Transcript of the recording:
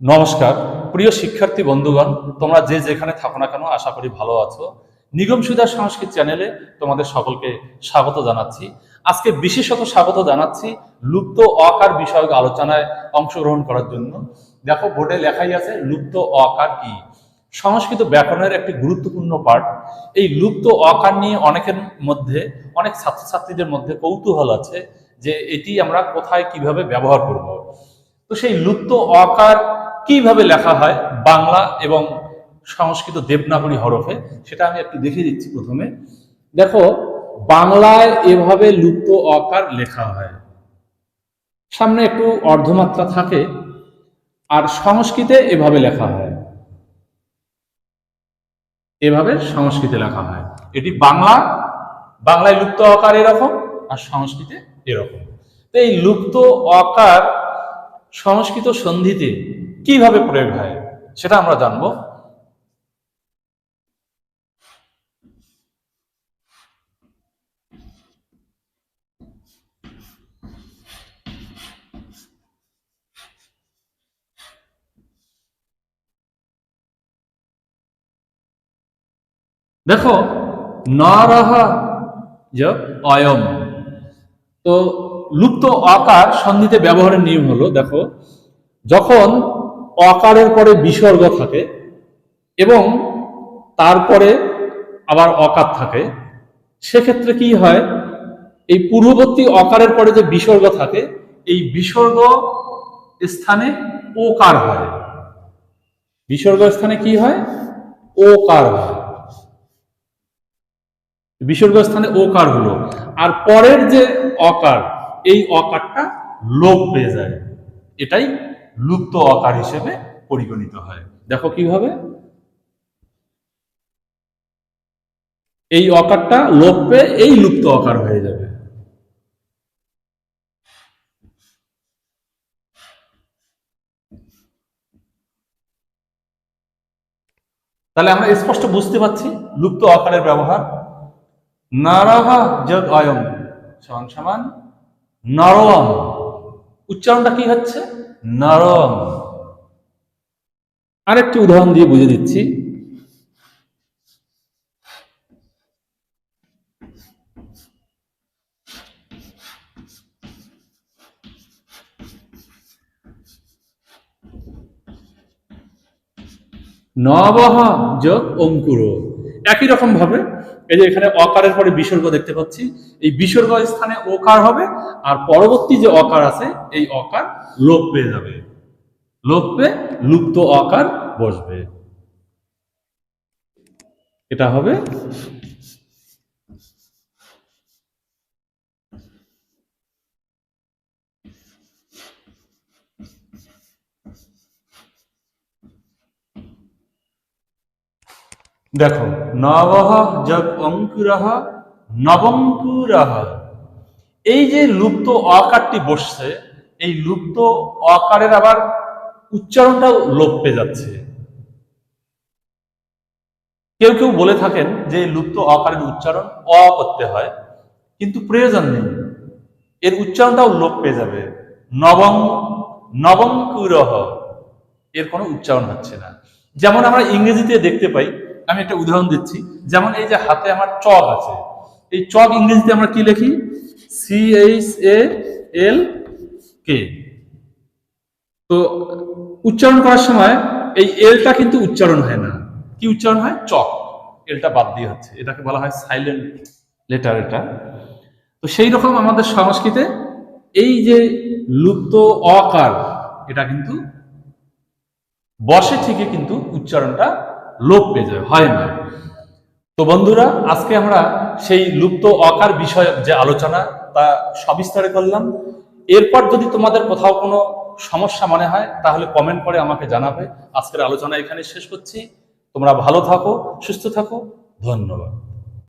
নমস্কার। প্রিয় শিক্ষার্থী বন্ধুগণ, তোমরা যে যেখানে থাকো না কেন, আশা করি ভালো আছো। নিগম সুবিধা সংস্কৃত চ্যানেলে তোমাদের সকলকে স্বাগত জানাচ্ছি। আজকে বিশেষত স্বাগত জানাচ্ছি লুপ্ত অকার বিষয়ক আলোচনায় অংশগ্রহণ করার জন্য। দেখো, বোর্ডে লেখাই আছে, লুপ্ত অকার কি? সংস্কৃত ব্যাকরণের একটি গুরুত্বপূর্ণ পার্ট এই লুপ্ত অকার নিয়ে অনেকের মধ্যে, অনেক ছাত্রছাত্রীদের মধ্যে কৌতূহল আছে যে এটি আমরা কোথায় কীভাবে ব্যবহার করব। তো সেই লুপ্ত অকার কীভাবে লেখা হয়? বাংলা এবং সংস্কৃত দেবনাগরী হরফে। সেটা আমি একটু দেখিয়ে দিচ্ছি প্রথমে। দেখো, বাংলায় এভাবে লুপ্ত অকার লেখা হয়। সামনে একটু অর্ধমাত্রা থাকে। আর সংস্কৃতে এভাবে লেখা হয়। এভাবে সংস্কৃতে লেখা হয়। এটি বাংলা। বাংলায় লুপ্ত অকার এরকম আর সংস্কৃতে এরকম। তো এই লুপ্ত অকার সংস্কৃত সন্ধিতে কীভাবে প্রয়োগ হয়, সেটা আমরা জানব। দেখো, নরহ অয়ম, তো লুপ্ত অকার সন্ধিতে ব্যবহারের নিয়ম হলো, দেখো, যখন অকারের পরে বিসর্গ থাকে এবং তারপরে আবার অকার থাকে। সেক্ষেত্রে কি হয়? এই পূর্ববর্তী অকারের পরে যে বিসর্গ থাকে, এই বিসর্গ স্থানে ওকার হয়। বিসর্গ স্থানে কি হয়? ওকার হয়। বিসর্গ স্থানে ওকার হলো। আর পরের যে অকার, এই অকারটা লোপ পেয়ে যায়। এটাই লুপ্ত অকার হিসেবে পরিগণিত হয়। দেখো কীভাবে? এই অকারটা লোপ পেয়ে এই লুপ্ত অকার হয়ে যাবে। তাহলে আমরা স্পষ্ট বুঝতে পারছি লুপ্ত অকারের ব্যবহার। নারাহা যোগ অয়ম সমান সমান নরম উচ্চারণটা কি হচ্ছে? নরম। আরেকটি উদাহরণ দিয়ে বুঝে দিচ্ছি। নবহ যোগ অঙ্কুর। একই রকম ভাবে এই যে এখানে অকারের পরে বিসর্গ দেখতে পাচ্ছি। এই বিসর্গ স্থানে ওকার হবে আর পরবর্তী যে অকার আছে, এই অকার লোপ পেয়ে যাবে। লোপ পেয়ে লুপ্ত অকার বসবে। এটা হবে দেখো, নবহ যোগ অঙ্কুরহ, নবঙ্কুরহ। এই যে লুপ্ত অকারটি বসছে, এই লুপ্ত অকারের আবার উচ্চারণটাও লোপ পেয়ে যাচ্ছে। কেউ কেউ বলে থাকেন যে লুপ্ত অকারের উচ্চারণ অ করতে হয়, কিন্তু প্রয়োজন নেই। এর উচ্চারণটাও লোপ পেয়ে যাবে। নবং, নবঙ্কুরহ। এর কোনো উচ্চারণ হচ্ছে না। যেমন আমরা ইংরেজিতে দেখতে পাই আমি একটা উদাহরণ দিচ্ছি। যেমন এই যে হাতে আমার চক আছে। এই চক ইংরেজিতে আমরা কি লিখি? সি এইচ এ এল কে তো উচ্চারণ করার সময় এই এলটা কিন্তু উচ্চারণ হয় না। কি উচ্চারণ হয়? চক। এলটা বাদ দিয়ে হচ্ছে। এটাকে বলা হয় সাইলেন্ট লেটার এটা। তো সেই রকম আমাদের সংস্কৃতে এই যে লুপ্ত, অকার, এটা কিন্তু বসে ঠিকই কিন্তু উচ্চারণটা লোপ পেয়ে যায় হয় না তো বন্ধুরা, আজকে আমরা সেই লুপ্ত অকার বিষয়ক যে আলোচনা, তা সবিস্তারে করলাম। এরপর যদি তোমাদের কোথাও কোনো সমস্যা মনে হয়, তাহলে কমেন্ট করে আমাকে জানাবে। আজকের আলোচনা এখানে শেষ করছি। তোমরা ভালো থাকো, সুস্থ থাকো। ধন্যবাদ।